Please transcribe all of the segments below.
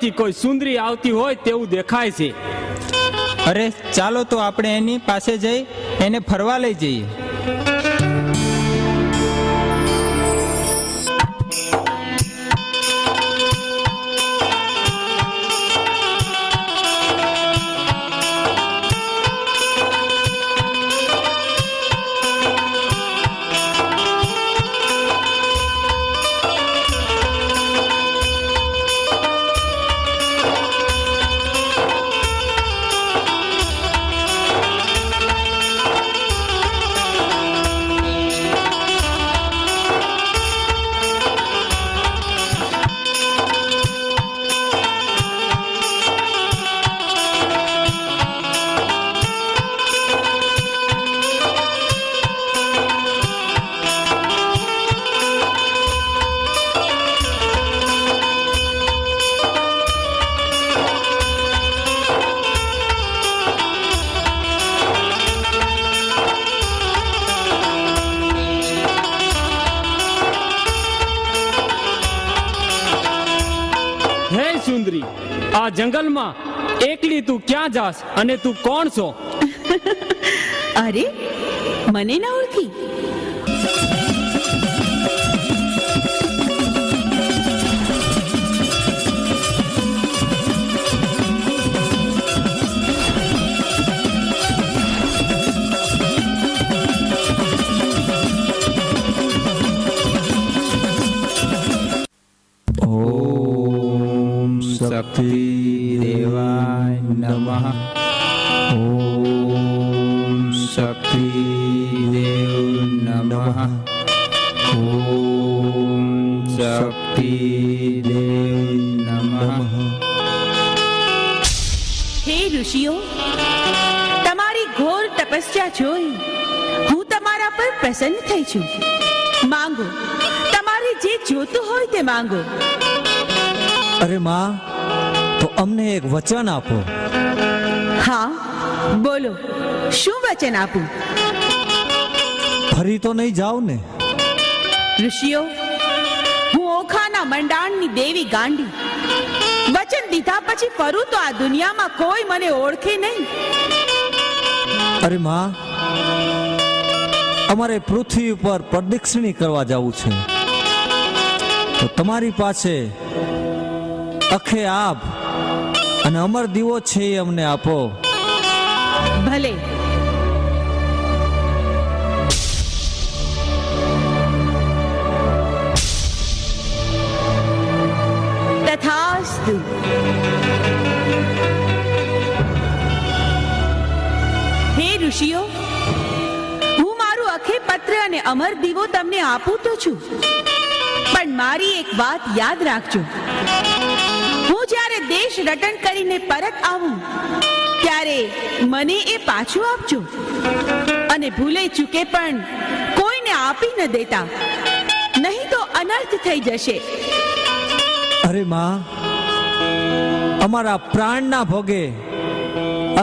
ઊભા કોઈ સુંદરી આવતી હોય તેવું દેખાય છે. અરે, ચાલો તો આપણે એની પાસે જઈ, એને ફરવા લઈ જઈએ. આ જંગલમાં એકલી તું ક્યાં જાસ અને તું કોણ છો? અરે મને ના ઓળખી. શક્તિ દેવ નમઃ હે ઋષિઓ તમારી ઘોર તપસ્યા જોઈ હું તમારા પર પ્રસન્ન થઈ છું. માંગો તમારે જે જોતું હોય તે માંગો. અરે માં તો અમને એક વચન આપો. હા બોલો શું વચન આપું? ફરી તો નહીં જાવ ને? ઋષિઓ હું ઓખાના મંડાણની દેવી ગાંડી. વચન દીધા પછી ફરું તો આ દુનિયામાં કોઈ મને ઓળખે નહીં. અરે માં અમારે પૃથ્વી ઉપર પ્રદક્ષિણી કરવા જવું છે. તો તમારી પાસે અખે આપ અને અમર દીવો છે એ અમને આપો. ભલે ઋષિઓ? હું મારું અખે પત્ર અને અમર દીવો તમને આપું તો છું. પણ મારી એક વાત યાદ રાખજો. હું જ્યારે દેશ રટણ કરીને પરત આવું, ત્યારે મને એ પાછું આપજો. અને ભૂલે ચૂકે પણ કોઈને આપી ન દેતા. નહીં તો અનર્થ થઈ જશે. અરે માં, અમારા પ્રાણના ભોગે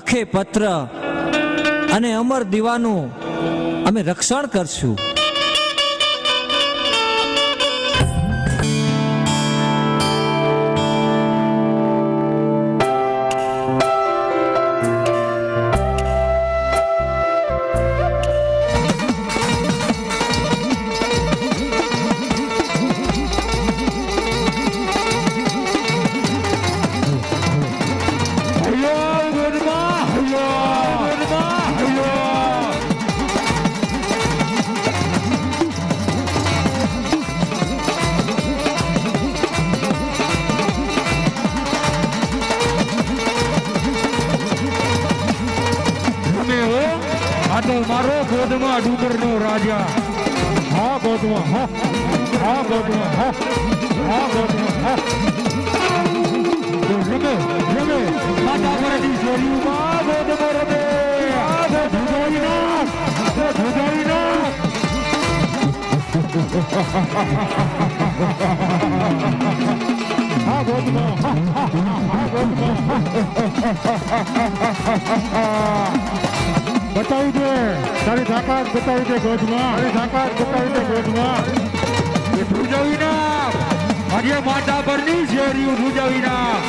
અખે પત્ર અને અમર દીવાનું અમે રક્ષણ કરશું. ડુંગરનો રાજા. હા ગોધવા હા. હા ગોધવા હા. હા ગોધવા હા. રમે રમે માતા પરથી શેરીમાં ગોદમાં રમે આ નાખ ગોદ ધુજાઈ નાખ હા ગોદમાં હા હા હા તાકાત બતાવી દે ગોજમાં તારી તાકાત બતાવી દે ગોજમાં એ ધ્રુજાવી ના આજે માતા પરની શેરીઓ ધ્રુજાવી નાખ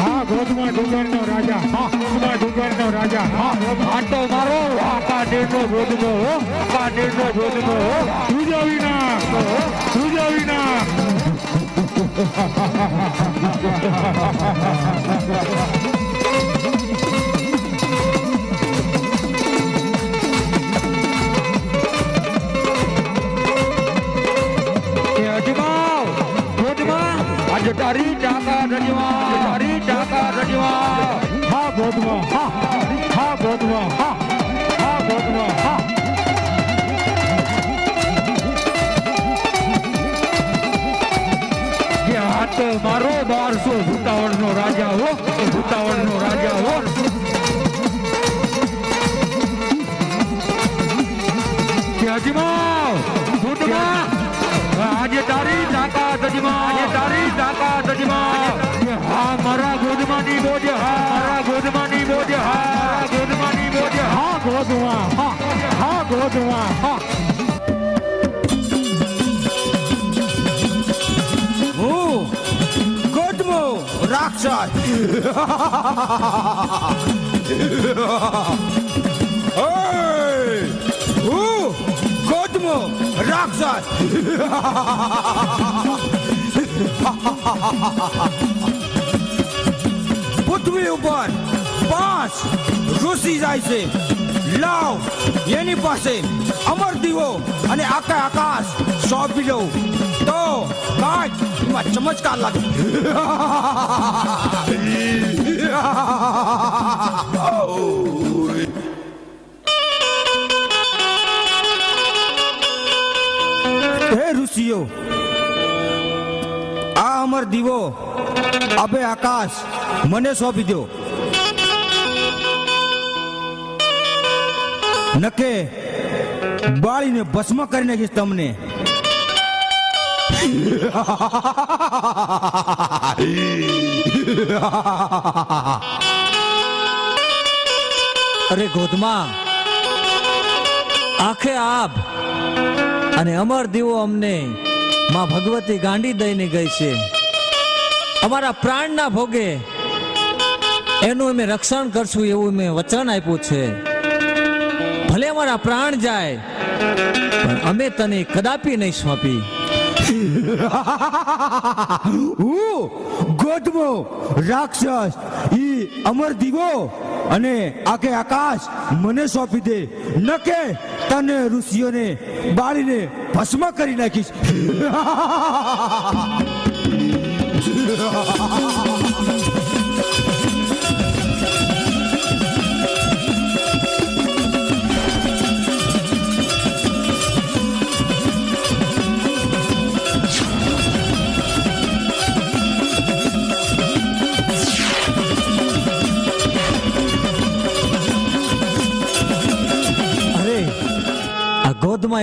હા ગોધમાં ડુંગરનો રાજા. હા ગોધમાં ડુંગરનો રાજા. હા આ મારો આકા ડેરનો ગોધમો હો આકા ડેરનો ગોધમો હો. ધ્રુજાવી નાખ આજે ચાકા ટાકા રજવા હરી ટાકા રજવા. હા ગોધમાં હા હા ગોધમાં હા હા ગોધમાં હા. તો મારો બારસો ભૂતાવળ નો રાજા હો ભૂતાવળ નો રાજા હો. હજમા આજે તારી તાકાત હજમા આજે તારી તાકાત રાક્ષસ ઓય! હું ગોદમો રાક્ષસ પૃથ્વી ઉપર પાંચ ઋષિ જાય છે લાવ. એની પાસે અમર દીવો અને આખા આકાશ સોંપી દઉં. તો કાચ એમાં ચમત્કાર લાગે. હે ઋષિઓ, આ અમર દીવો અબે આકાશ મને સોંપી દો નકે બાળીને ભસ્મ કરી નાખીશ તમને. અરે ગોધમાં, આખે આપ અને અમર દીવો અમને માં ભગવતી ગાંડી દઈને ગઈ છે. અમારા પ્રાણના ભોગે એનું અમે રક્ષણ કરશું એવું મેં વચન આપ્યું છે. ભલે અમારા પ્રાણ જાય પણ અમે તને કદાપી નહીં સોંપી. હું રાક્ષસ ઈ અમર દીવો અને આખે આકાશ મને સોંપી દે. નકે તને ઋષિઓને બાળીને ભસ્મ કરી નાખીશ.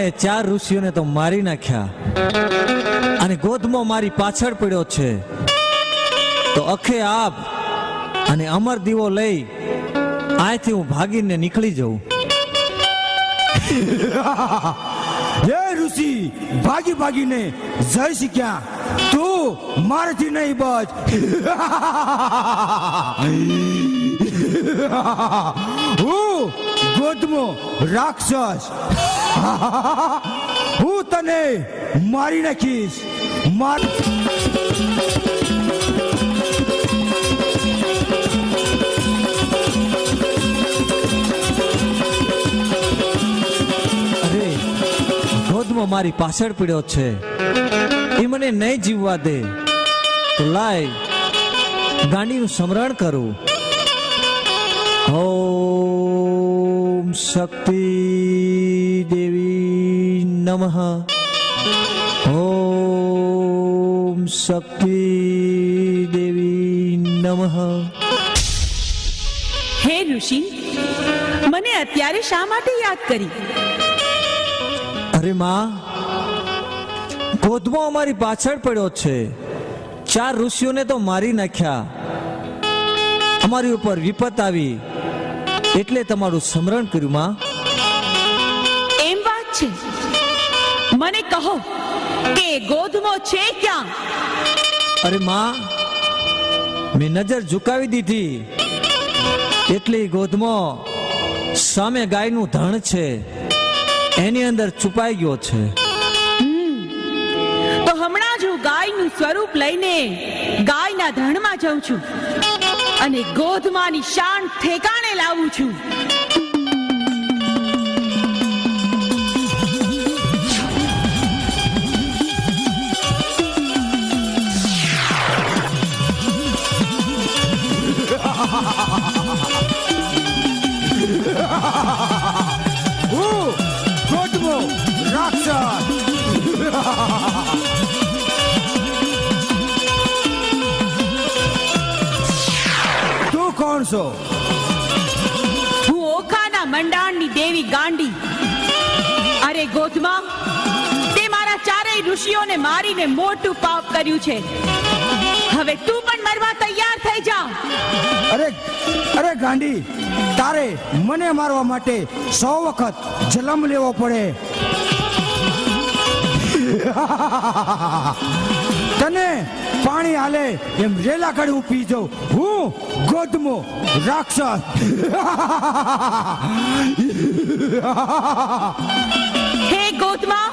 એ ચાર ઋષિઓને તો મારી નાખ્યા. અને ગોધમો મારી પાછળ પડ્યો છે. તો અખે આપ અને અમર દીવો લઈ અહીંથી હું ભાગીને નીકળી જઉં. હે ઋષિ, ભાગી ભાગીને જય શીખ્યા તું મારથી નહીં બચ. હું ગોધમો રાક્ષસ. હું તને મારી નાખીશ. માર ગોધમો મારી પાછળ પીડ્યો છે. એ મને નહીં જીવવા દે. તો લાય, ગાંડીનું સ્મરણ કરું. ઓમ શક્તિ નમઃ ઓમ શક્તિ દેવી નમઃ હે ઋષિ મને અત્યારે શા માટે યાદ કરી? અરે માં ગોધમો અમારી પાછળ પડ્યો છે. ચાર ઋષિઓને તો મારી નાખ્યા. અમારી ઉપર વિપત આવી. એટલે તમારું સ્મરણ કર્યું માં. કહો કે ગોધમો છે ક્યાં અરે માં મેં નજર ઝુકાવી દીધી એટલે ગોધમો સામે ગાયનું ધણ છે એની અંદર છુપાઈ ગયો છે તો હમણાં જ હું ગાયનું સ્વરૂપ લઈને ગાયના ધણમાં જાઉં છું અને ગોધમાની શાન ઠેકાણે લાવું છું। તું કોણ છો હું ઓખાના મંડાણની દેવી ગાંડી. અરે ગોધમા તે મારા ચારેય ઋષિઓને મારીને મોટું પાપ કર્યું છે. હવે તું પણ મરવા તૈયાર થઈ જા. અરે અરે ગાંડી તારે મને મારવા માટે સો વખત જલમ લેવો પડે. તને પાણી હાલે એમ રેલા કડી હું પી જાઉં. હું ગોદમો રાક્ષસ. હે ગોદમા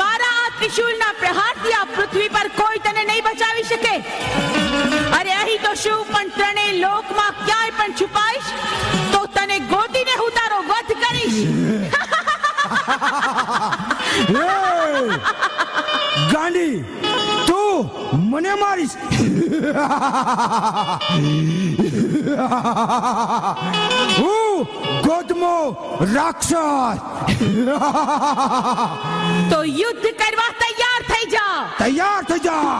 મારા આ ત્રિશુલના પ્રહારથી આ પૃથ્વી પર કોઈ તને નહીં બચાવી શકે. અરે અહીં તો શું પણ ત્રણેય લોકમાં ક્યાંય પણ છુપાઈશ તો તને ગોતીને હું તારો વધ કરીશ! ગાંડી તું મને મારીશ. હું ગોદમો રાક્ષસ. તો યુદ્ધ કરવા તૈયાર થઈ જા. તૈયાર થઈ જા.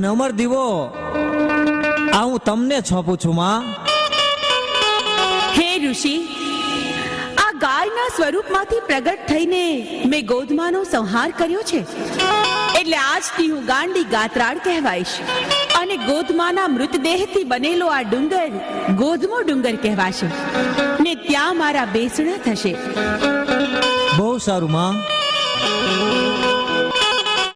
અને અમર દીવો આ હું તમને છોપું છું માં. હે ઋષિ આ ગાયના સ્વરૂપમાંથી પ્રગટ થઈને મેં ગોધમાનો સંહાર કર્યો છે. એટલે આજથી હું ગાંડી ગાત્રાળ કહેવાઈશ અને ગોધમાના મૃતદેહથી બનેલો આ ડુંગર ગોધમો ડુંગર કહેવાશે. ને ત્યાં મારા બેસણા થશે. બહુ સારું માં.